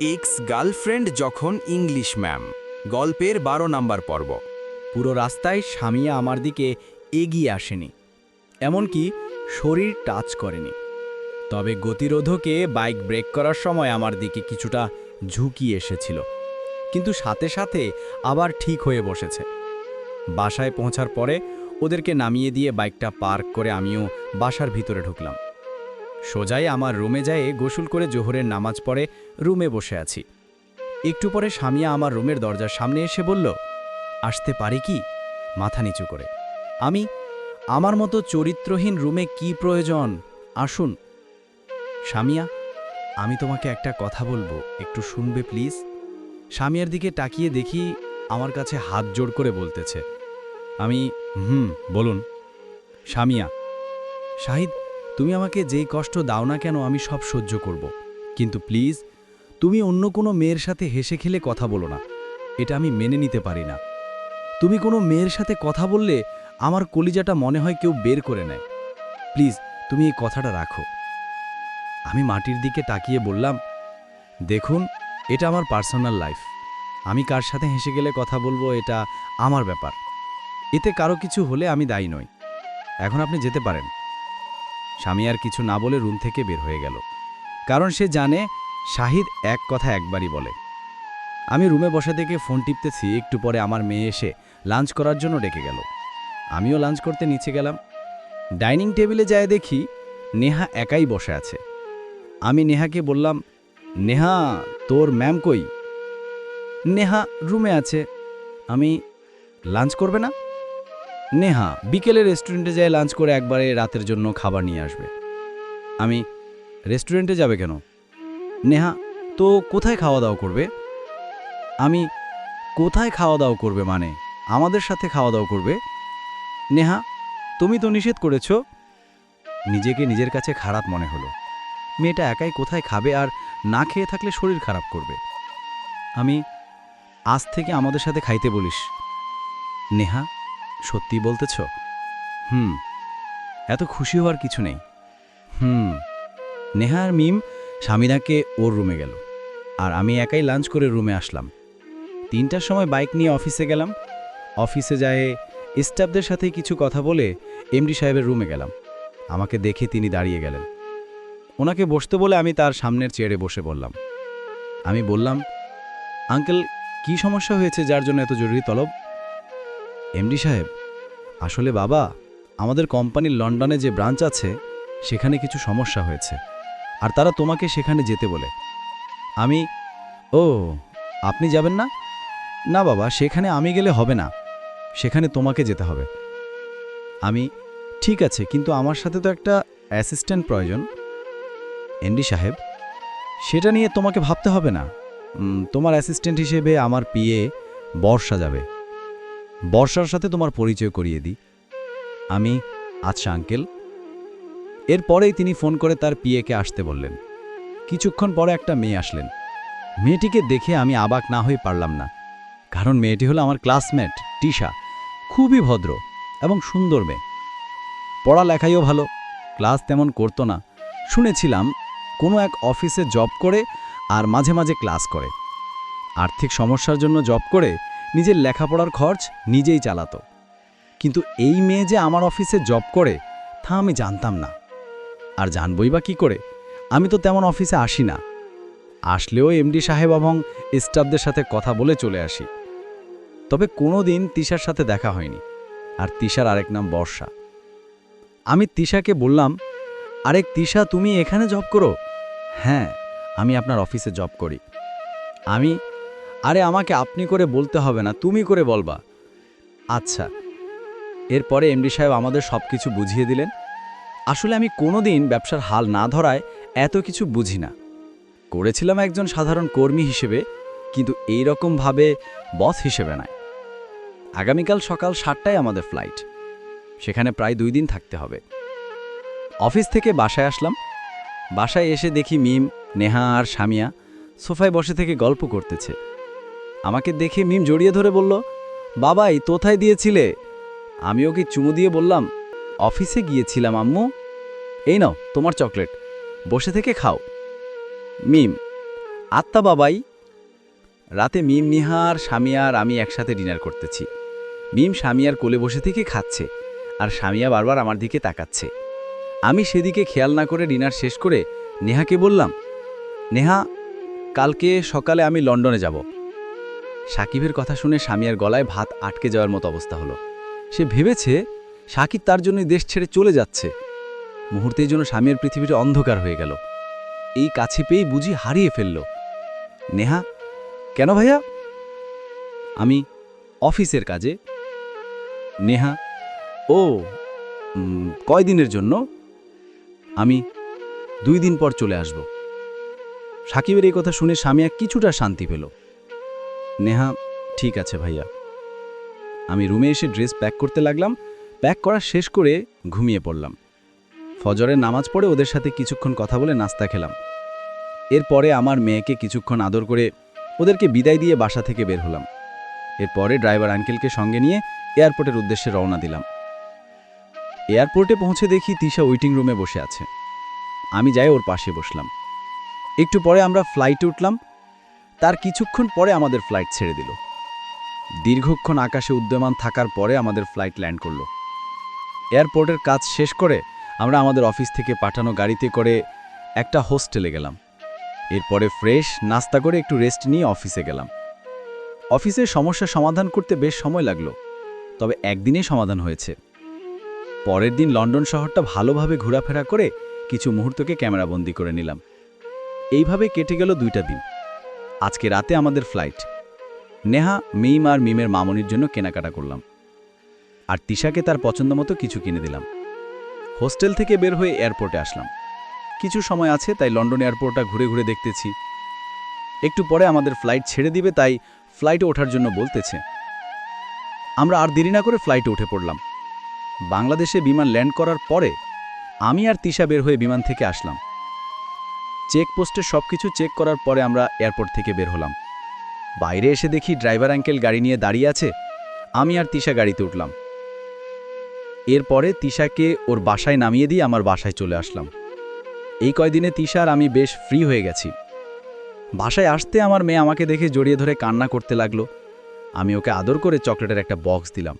X girlfriend যখন English ma'am গল্পের বারো নাম্বার পর্ব। পুরো রাস্তায় স্বামীয়া আমার দিকে এগিয়ে আসেনি। এমনকি শরীর টাচ করেনি। তবে গতিরোধকে বাইক ব্রেক করার সময় আমার দিকে কিছুটা ঝুঁকি এসেছিল। কিন্তু সাথে সাথে আবার ঠিক হয়ে বসেছে। বাসায় পৌঁছার পরে ওদেরকে নামিয়ে দিয়ে বাইকটা পার্ক করে আমিও বাসার ভিতরে ঢুকলাম। সোজাই আমার রুমে যেয়ে গোসল করে জোহরের নামাজ পড়ে রুমে বসে আছি। একটু পরে স্বামীয়া আমার রুমের দরজার সামনে এসে বলল, আসতে পারি কি? মাথা নিচু করে। আমি, আমার মতো চরিত্রহীন রুমে কি প্রয়োজন? আসুন। স্বামীয়া, আমি তোমাকে একটা কথা বলব, একটু শুনবে প্লিজ? স্বামীয়ার দিকে তাকিয়ে দেখি আমার কাছে হাত জোড় করে বলতেছে। আমি, হুম, বলুন। স্বামীয়া, শাহিদ তুমি আমাকে যেই কষ্ট দাও না কেন আমি সব সহ্য করব। কিন্তু প্লিজ, তুমি অন্য কোনো মেয়ের সাথে হেসে খেলে কথা বলো না। এটা আমি মেনে নিতে পারি না। তুমি কোনো মেয়ের সাথে কথা বললে আমার কলিজাটা মনে হয় কেউ বের করে নেয়। প্লিজ, তুমি এই কথাটা রাখো। আমি মাটির দিকে তাকিয়ে বললাম, দেখুন, এটা আমার পার্সোনাল লাইফ। আমি কার সাথে হেসে গেলে কথা বলব এটা আমার ব্যাপার। এতে কারও কিছু হলে আমি দায়ী নই। এখন আপনি যেতে পারেন। স্বামী আর কিছু না বলে রুম থেকে বের হয়ে গেল। কারণ সে জানে, শাহিদ এক কথা একবারই বলে, আমি রুমে বসে থেকে ফোন টিপতেছি, একটু পরে আমার মেয়ে এসে লাঞ্চ করার জন্য ডেকে গেল। আমিও লাঞ্চ করতে নিচে গেলাম। ডাইনিং টেবিলে যায় দেখি, নেহা একাই বসে আছে। আমি নেহাকে বললাম, নেহা, তোর ম্যাম কই? নেহা রুমে আছে। আমি লাঞ্চ করবে না? নেহা বিকেলে রেস্টুরেন্টে যায় লাঞ্চ করে একবারে রাতের জন্য খাবার নিয়ে আসবে। আমি, রেস্টুরেন্টে যাবে কেন? নেহা, তো কোথায় খাওয়া দাওয়া করবে? আমি, কোথায় খাওয়া দাওয়া করবে মানে? আমাদের সাথে খাওয়া দাওয়া করবে? নেহা, তুমি তো নিষেধ করেছ। নিজেকে নিজের কাছে খারাপ মনে হলো। মেয়েটা একাই কোথায় খাবে আর না খেয়ে থাকলে শরীর খারাপ করবে? আমি, আজ থেকে আমাদের সাথে খাইতে বলিস। নেহা সত্যি বলতেছ? হুম, এত খুশি হওয়ার কিছু নেই। হুম, নেহা আর মিম স্বামীনাকে ওর রুমে গেল আর আমি একাই লাঞ্চ করে রুমে আসলাম। তিনটার সময় বাইক নিয়ে অফিসে গেলাম। অফিসে যায় স্টাফদের সাথে কিছু কথা বলে এমডি সাহেবের রুমে গেলাম। আমাকে দেখে তিনি দাঁড়িয়ে গেলেন। ওনাকে বসতে বলে আমি তার সামনের চেয়ারে বসে বললাম। আমি বললাম, আঙ্কেল, কি সমস্যা হয়েছে যার জন্য এত জরুরি তলব? এমডি সাহেব আসলে বাবা, আমাদের কোম্পানির লন্ডনে যে ব্রাঞ্চ আছে, সেখানে কিছু সমস্যা হয়েছে। আর তারা তোমাকে সেখানে যেতে বলে। আমি, ও, আপনি যাবেন না? না বাবা, সেখানে আমি গেলে হবে না। সেখানে তোমাকে যেতে হবে। আমি, ঠিক আছে, কিন্তু আমার সাথে তো একটা অ্যাসিস্ট্যান্ট প্রয়োজন। এনডি সাহেব, সেটা নিয়ে তোমাকে ভাবতে হবে না। তোমার অ্যাসিস্ট্যান্ট হিসেবে আমার পিএ বর্ষা যাবে। বর্ষার সাথে তোমার পরিচয় করিয়ে দিই। আমি আচ্ছা আঙ্কেল। এরপরেই তিনি ফোন করে তার পিএকে আসতে বললেন। কিছুক্ষণ পরে একটা মেয়ে আসলেন। মেয়েটিকে দেখে আমি অবাক না হয়ে পারলাম না। কারণ মেয়েটি হলো আমার ক্লাসমেট, টিশা। খুবই ভদ্র এবং সুন্দর মেয়ে। পড়ালেখাইও ভালো, ক্লাস তেমন করতো না। শুনেছিলাম কোনো এক অফিসে জব করে আর মাঝে মাঝে ক্লাস করে। আর্থিক সমস্যার জন্য জব করে নিজের লেখাপড়ার খরচ নিজেই চালাতো। কিন্তু এই মেয়ে যে আমার অফিসে জব করে, তা আমি জানতাম না। আর জানবই বা কী করে? আমি তো তেমন অফিসে আসি না। আসলেও এমডি সাহেব এবং স্টাফদের সাথে কথা বলে চলে আসি। তবে কোনো দিন তিশার সাথে দেখা হয়নি। আর তিশার আরেক নাম বর্ষা। আমি তিশাকে বললাম আরেক তিশা, তুমি এখানে জব করো? হ্যাঁ আমি আপনার অফিসে জব করি। আমি আরে আমাকে আপনি করে বলতে হবে না, তুমি করে বলবা। আচ্ছা এরপরে এমডি সাহেব আমাদের সব কিছু বুঝিয়ে দিলেন। আসলে আমি কোনোদিন ব্যবসার হাল না ধরায় এত কিছু বুঝি না। করেছিলাম একজন সাধারণ কর্মী হিসেবে, কিন্তু এই রকমভাবে বস হিসেবে নয় আগামীকাল সকাল সাতটায় আমাদের ফ্লাইট, সেখানে প্রায় দুই দিন থাকতে হবে। অফিস থেকে বাসায় আসলাম, বাসায় এসে দেখি মিম, নেহা আর সামিয়া সোফায় বসে থেকে গল্প করতেছে। আমাকে দেখে মিম জড়িয়ে ধরে বলল, বাবাই, তোথায় দিয়েছিলে? আমি ওকে চুমু দিয়ে বললাম, অফিসে গিয়েছিলাম, আম্মু। এই নাও, তোমার চকলেট। বসে থেকে খাও। মিম, আত্মা বাবাই। রাতে মিম নিহার স্বামী আর আমি একসাথে ডিনার করতেছি। মিম স্বামীয়ার কোলে বসে থেকে খাচ্ছে, আর স্বামীয়া বারবার আমার দিকে তাকাচ্ছে। আমি সেদিকে খেয়াল না করে ডিনার শেষ করে নেহাকে বললাম, নেহা, কালকে সকালে আমি লন্ডনে যাব। সাকিবের কথা শুনে স্বামীয়ার গলায় ভাত আটকে যাওয়ার মতো অবস্থা হলো। সে ভেবেছে সাকিব তার জন্যই দেশ ছেড়ে চলে যাচ্ছে। মুহূর্তের জন্য স্বামীর পৃথিবীটা অন্ধকার হয়ে গেল। এই কাছে পেয়েই বুঝি হারিয়ে ফেলল। নেহা, কেন ভাইয়া? আমি অফিসের কাজে। নেহা, ও কয়দিনের জন্য? আমি দুই দিন পর চলে আসব। সাকিবের এই কথা শুনে স্বামী কিছুটা শান্তি পেল। নেহা, ঠিক আছে ভাইয়া। আমি রুমে এসে ড্রেস প্যাক করতে লাগলাম, প্যাক করা শেষ করে ঘুমিয়ে পড়লাম। ফজরের নামাজ পড়ে ওদের সাথে কিছুক্ষণ কথা বলে নাস্তা খেলাম। এরপরে আমার মেয়েকে কিছুক্ষণ আদর করে ওদেরকে বিদায় দিয়ে বাসা থেকে বের হলাম। এরপরে ড্রাইভার আঙ্কেলকে সঙ্গে নিয়ে এয়ারপোর্টের উদ্দেশ্যে রওনা দিলাম। এয়ারপোর্টে পৌঁছে দেখি তিশা ওয়েটিং রুমে বসে আছে। আমি যাই ওর পাশে বসলাম। একটু পরে আমরা ফ্লাইটে উঠলাম তার কিছুক্ষণ পরে আমাদের ফ্লাইট ছেড়ে দিল। দীর্ঘক্ষণ আকাশে উদ্যমান থাকার পরে আমাদের ফ্লাইট ল্যান্ড করল। এয়ারপোর্টের কাজ শেষ করে আমরা আমাদের অফিস থেকে পাঠানো গাড়িতে করে একটা হোস্টেলে গেলাম। এরপরে ফ্রেশ নাস্তা করে একটু রেস্ট নিয়ে অফিসে গেলাম। অফিসের সমস্যা সমাধান করতে বেশ সময় লাগল, তবে একদিনে সমাধান হয়েছে। পরের দিন লন্ডন শহরটা ভালোভাবে ঘোরাফেরা করে কিছু মুহূর্তকে ক্যামেরাবন্দি করে নিলাম। এইভাবে কেটে গেল দুইটা দিন। আজকে রাতে আমাদের ফ্লাইট নেহা, মিম আর মিমের মামনির জন্য কেনাকাটা করলাম। আর তিশাকে তার পছন্দ মতো কিছু কিনে দিলাম। হোস্টেল থেকে বের হয়ে এয়ারপোর্টে আসলাম। কিছু সময় আছে, তাই লন্ডন এয়ারপোর্টটা ঘুরে ঘুরে দেখতেছি। একটু পরে আমাদের ফ্লাইট ছেড়ে দিবে, তাই ফ্লাইটে ওঠার জন্য বলতেছে। আমরা আর দেরি না করে ফ্লাইটে উঠে পড়লাম। বাংলাদেশে বিমান ল্যান্ড করার পরে আমি আর তিশা বের হয়ে বিমান থেকে আসলাম। চেকপোস্টে সব কিছু চেক করার পরে আমরা এয়ারপোর্ট থেকে বের হলাম। বাইরে এসে দেখি ড্রাইভার আঙ্কেল গাড়ি নিয়ে দাঁড়িয়ে আছে। আমি আর তিশা গাড়িতে উঠলাম। এরপরে তিশাকে ওর বাসায় নামিয়ে দিয়ে আমার বাসায় চলে আসলাম। এই কয়দিনে তিশা আর আমি বেশ ফ্রি হয়ে গেছি। বাসায় আসতে আমার মেয়ে আমাকে দেখে জড়িয়ে ধরে কান্না করতে লাগল। আমি ওকে আদর করে চকলেটের একটা বক্স দিলাম।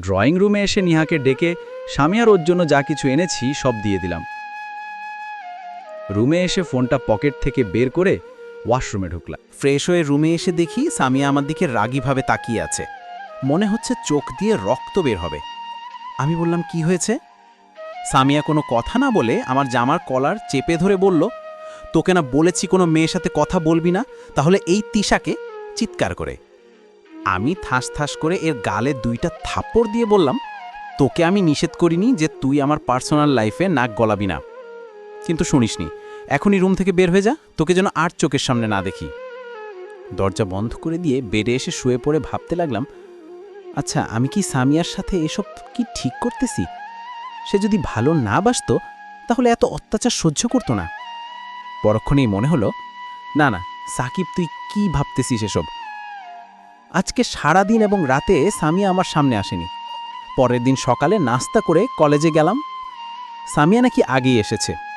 ড্রয়িং রুমে এসে নিহাকে ডেকে স্বামী আর ওর জন্য যা কিছু এনেছি সব দিয়ে দিলাম। রুমে এসে ফোনটা পকেট থেকে বের করে ওয়াশরুমে ঢুকলাম। ফ্রেশ হয়ে রুমে এসে দেখি সামিয়া আমার দিকে রাগীভাবে তাকিয়ে আছে। মনে হচ্ছে চোখ দিয়ে রক্ত বের হবে। আমি বললাম, কি হয়েছে? সামিয়া কোনো কথা না বলে আমার জামার কলার চেপে ধরে বলল, তোকে না বলেছি কোনো মেয়ের সাথে কথা বলবি না, তাহলে এই তিশাকে চিৎকার করে। আমি থাস থাস করে এর গালে দুইটা থাপ্পড় দিয়ে বললাম, তোকে আমি নিষেধ করিনি যে তুই আমার পার্সোনাল লাইফে নাক গলাবি না। কিন্তু শুনিসনি এখনই রুম থেকে বের হয়ে যা, তোকে যেন আর চোখের সামনে না দেখি। দরজা বন্ধ করে দিয়ে বেডে এসে শুয়ে পড়ে ভাবতে লাগলাম আচ্ছা আমি কি সামিয়ার সাথে এসব কি ঠিক করতেছি? সে যদি ভালো না বাসতো, তাহলে এত অত্যাচার সহ্য করতো না। পরক্ষণেই মনে হলো, না না, সাকিব, তুই কি ভাবতেছিস এসব? আজকে সারা দিন এবং রাতে সামিয়া আমার সামনে আসেনি। পরের দিন সকালে নাস্তা করে কলেজে গেলাম। সামিয়া নাকি আগেই এসেছে।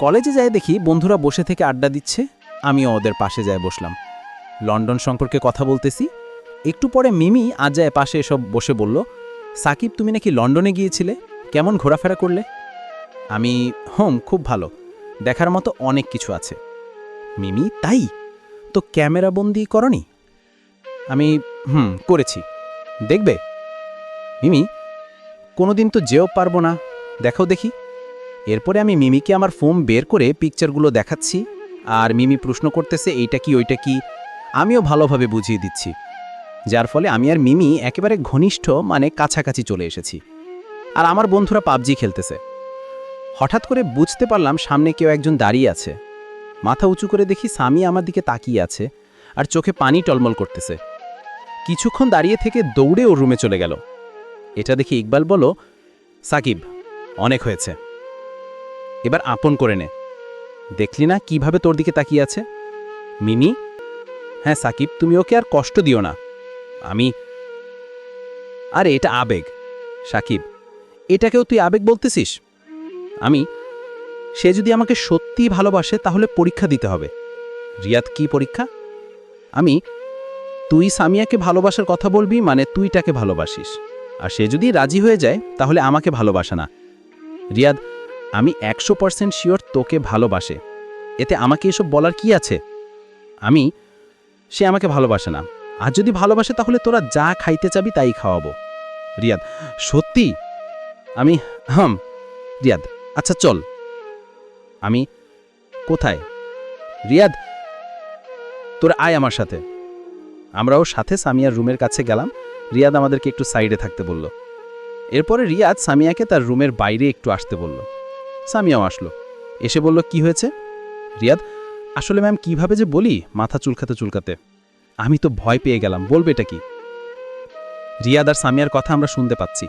কলেজে যাই দেখি বন্ধুরা বসে থেকে আড্ডা দিচ্ছে, আমিও ওদের পাশে যায় বসলাম। লন্ডন সম্পর্কে কথা বলতেছি। একটু পরে মিমি আজায় পাশে এসব বসে বলল, সাকিব, তুমি নাকি লন্ডনে গিয়েছিলে? কেমন ঘোরাফেরা করলে? আমি, হোম, খুব ভালো। দেখার মতো অনেক কিছু আছে। মিমি, তাই? তো ক্যামেরা ক্যামেরাবন্দি করনি? আমি, হুম, করেছি। দেখবে? মিমি, কোনোদিন তো যেও পারব না। দেখাও দেখি। এরপরে আমি মিমিকে আমার ফোন বের করে পিকচারগুলো দেখাচ্ছি। আর মিমি প্রশ্ন করতেছে, এইটা কি, ওইটা কি? আমিও ভালোভাবে বুঝিয়ে দিচ্ছি। যার ফলে আমি আর মিমি একেবারে ঘনিষ্ঠ মানে কাছাকাছি চলে এসেছি। আর আমার বন্ধুরা পাবজি খেলতেছে। হঠাৎ করে বুঝতে পারলাম সামনে কেউ একজন দাঁড়িয়ে আছে। মাথা উঁচু করে দেখি স্বামী আমার দিকে তাকিয়ে আছে আর চোখে পানি টলমল করতেছে। কিছুক্ষণ দাঁড়িয়ে থেকে দৌড়ে ওর রুমে চলে গেল। এটা দেখি ইকবাল বলো সাকিব, অনেক হয়েছে। এবার আপন করে নে। দেখলি না কীভাবে তোর দিকে তাকিয়ে আছে? মিমি? হ্যাঁ সাকিব, তুমি ওকে আর কষ্ট দিও না। আমি আরে, এটা আবেগ। সাকিব, এটাকেও তুই আবেগ বলতেছিস? আমি সে যদি আমাকে সত্যিই ভালোবাসে, তাহলে পরীক্ষা দিতে হবে। রিয়াদ, কি পরীক্ষা? আমি তুই সামিয়াকে ভালোবাসার কথা বলবি মানে তুই তাকে ভালোবাসিস। আর সে যদি রাজি হয়ে যায়, তাহলে আমাকে ভালোবাসে না। রিয়াদ আমি একশো পার্সেন্ট শিওর তোকে ভালোবাসে। এতে আমাকে এসব বলার কি আছে? আমি, সে আমাকে ভালোবাসে না। আর যদি ভালোবাসে তাহলে তোরা যা খাইতে চাবি তাই খাওয়াবো। রিয়াদ, সত্যি? আমি, হাম, রিয়াদ আচ্ছা চল। আমি, কোথায়? রিয়াদ, তোরা আয় আমার সাথে। আমরাও সাথে সামিয়ার রুমের কাছে গেলাম। রিয়াদ আমাদেরকে একটু সাইডে থাকতে বলল। এরপরে রিয়াদ সামিয়াকে তার রুমের বাইরে একটু আসতে বলল। সামিয়াও আসলো। এসে বলল, কি হয়েছে? রিয়াদ, আসলে ম্যাম, কীভাবে যে বলি, মাথা চুলকাতে চুলকাতে। আমি তো ভয় পেয়ে গেলাম, বলবে এটা কি? রিয়াদ আর সামিয়ার কথা আমরা শুনতে পাচ্ছি।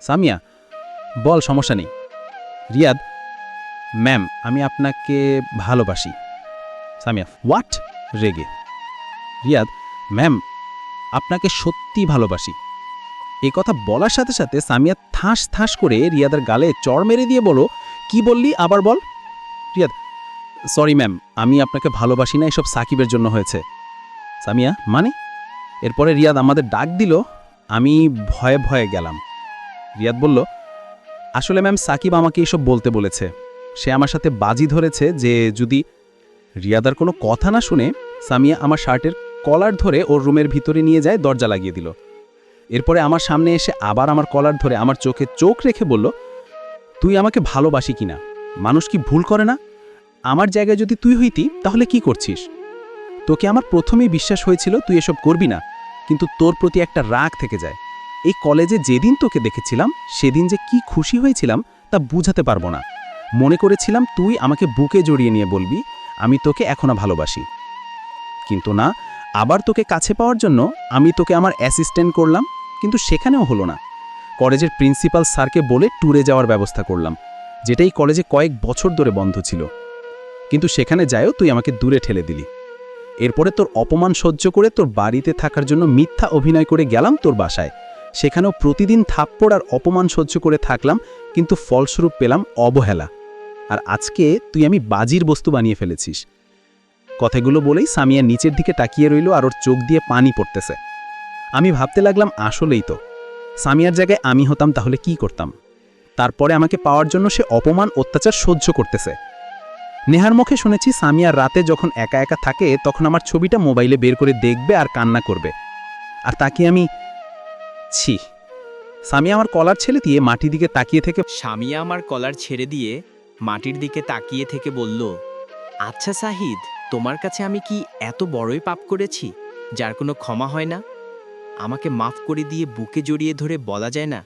সামিয়া, বল, সমস্যা নেই। রিয়াদ, ম্যাম, আমি আপনাকে ভালোবাসি। সামিয়া, হোয়াট? রেগে। রিয়াদ, ম্যাম, আপনাকে সত্যি ভালোবাসি। এ কথা বলার সাথে সাথে সামিয়া থাঁস থাঁস করে রিয়াদের গালে চড় মেরে দিয়ে বলো, কি বললি? আবার বল। রিয়াদ সরি ম্যাম আমি আপনাকে ভালোবাসি না, এসব সাকিবের জন্য হয়েছে। সামিয়া মানে? এরপরে রিয়াদ আমাদের ডাক দিল, আমি ভয়ে ভয়ে গেলাম। রিয়াদ বলল, আসলে ম্যাম সাকিব আমাকে এসব বলতে বলেছে। সে আমার সাথে বাজি ধরেছে যে যদি রিয়াদার কোনো কথা না শুনে, সামিয়া আমার শার্টের কলার ধরে ওর রুমের ভিতরে নিয়ে যায়, দরজা লাগিয়ে দিল। এরপরে আমার সামনে এসে আবার আমার কলার ধরে আমার চোখে চোখ রেখে বলল, তুই আমাকে ভালোবাসি কিনা মানুষ কি ভুল করে না? আমার জায়গায় যদি তুই হইতি, তাহলে কি করছিস? তোকে আমার প্রথমেই বিশ্বাস হয়েছিল তুই এসব করবি না, কিন্তু তোর প্রতি একটা রাগ থেকে যায়। এই কলেজে যেদিন তোকে দেখেছিলাম, সেদিন যে কি খুশি হয়েছিলাম, তা বুঝাতে পারব না। মনে করেছিলাম তুই আমাকে বুকে জড়িয়ে নিয়ে বলবি, আমি তোকে এখনও ভালোবাসি। কিন্তু না, আবার তোকে কাছে পাওয়ার জন্য আমি তোকে আমার অ্যাসিস্ট্যান্ট করলাম কিন্তু সেখানেও হলো না। কলেজের প্রিন্সিপাল স্যারকে বলে ট্যুরে যাওয়ার ব্যবস্থা করলাম, যেটাই কলেজে কয়েক বছর ধরে বন্ধ ছিল। কিন্তু সেখানে যায়ও তুই আমাকে দূরে ঠেলে দিলি। এরপরে তোর অপমান সহ্য করে তোর বাড়িতে থাকার জন্য মিথ্যা অভিনয় করে গেলাম তোর বাসায়। সেখানেও প্রতিদিন থাপ্পড় আর অপমান সহ্য করে থাকলাম, কিন্তু ফলস্বরূপ পেলাম অবহেলা। আর আজকে তুই আমি বাজির বস্তু বানিয়ে ফেলেছিস। কথাগুলো বলেই সামিয়া নিচের দিকে তাকিয়ে রইল আর ওর চোখ দিয়ে পানি পড়তেছে। আমি ভাবতে লাগলাম আসলেই তো। সামিয়ার জায়গায় আমি হতাম তাহলে কি করতাম? তারপরে আমাকে পাওয়ার জন্য সে অপমান, অত্যাচার সহ্য করতেছে। নেহার মুখে শুনেছি সামিয়া রাতে যখন একা একা থাকে, তখন আমার ছবিটা মোবাইলে বের করে দেখবে আর কান্না করবে। আর তাকে আমি ছি। সামিয়া আমার কলার ছেলে দিয়ে মাটির দিকে তাকিয়ে থেকে স্বামী আমার কলার ছেড়ে দিয়ে মাটির দিকে তাকিয়ে থেকে বলল আচ্ছা সাহিদ, তোমার কাছে আমি কি এত বড়ই পাপ করেছি, যার কোনো ক্ষমা হয় না? আমাকে মাফ করে দিয়ে বুকে জড়িয়ে ধরে বলা যায় না,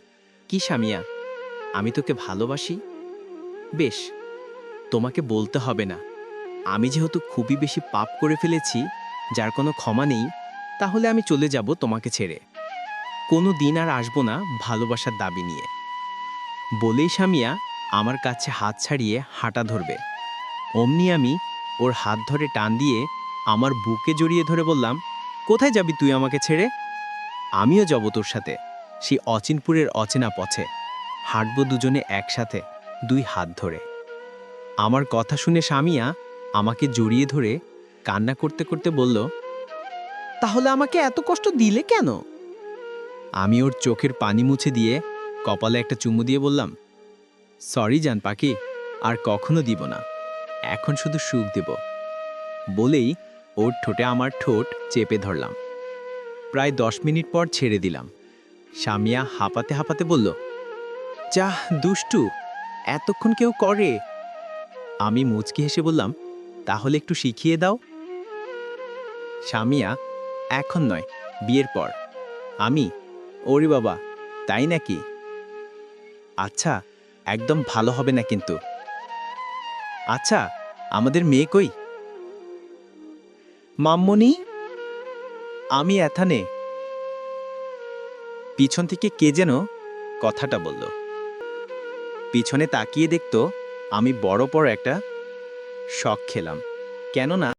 কি স্বামিয়া, আমি তোকে ভালোবাসি? বেশ, তোমাকে বলতে হবে না। আমি যেহেতু খুবই বেশি পাপ করে ফেলেছি, যার কোনো ক্ষমা নেই, তাহলে আমি চলে যাব তোমাকে ছেড়ে। কোনো দিন আর আসব না ভালোবাসার দাবি নিয়ে। বলেই স্বামিয়া আমার কাছে হাত ছাড়িয়ে হাঁটা ধরবে। অমনি আমি ওর হাত ধরে টান দিয়ে আমার বুকে জড়িয়ে ধরে বললাম, কোথায় যাবি তুই আমাকে ছেড়ে? আমিও যাব তোর সাথে। সেই অচিনপুরের অচেনা পথে। হাঁটবো দুজনে একসাথে, দুই হাত ধরে। আমার কথা শুনে স্বামিয়া আমাকে জড়িয়ে ধরে কান্না করতে করতে বলল, তাহলে আমাকে এত কষ্ট দিলে কেন? আমি ওর চোখের পানি মুছে দিয়ে কপালে একটা চুমু দিয়ে বললাম, সরি জান পাখি, আর কখনো দিব না। এখন শুধু সুখ দেব। বলেই ওর ঠোঁটে আমার ঠোঁট চেপে ধরলাম। প্রায় দশ মিনিট পর ছেড়ে দিলাম। স্বামিয়া হাঁপাতে হাঁপাতে বলল যাহ দুষ্টু, এতক্ষণ কেউ করে? আমি মুচকি হেসে বললাম, তাহলে একটু শিখিয়ে দাও। স্বামিয়া এখন নয়, বিয়ের পর। আমি, ওরে বাবা, তাই নাকি? আচ্ছা একদম ভালো হবে না কিন্তু। আচ্ছা আমাদের মেয়ে কই? মাম্মনি আমি এথানে। পিছন থেকে কে যেন কথাটা বলল। পিছনে তাকিয়ে দেখত আমি বড় পর একটা শখ খেলাম। কেননা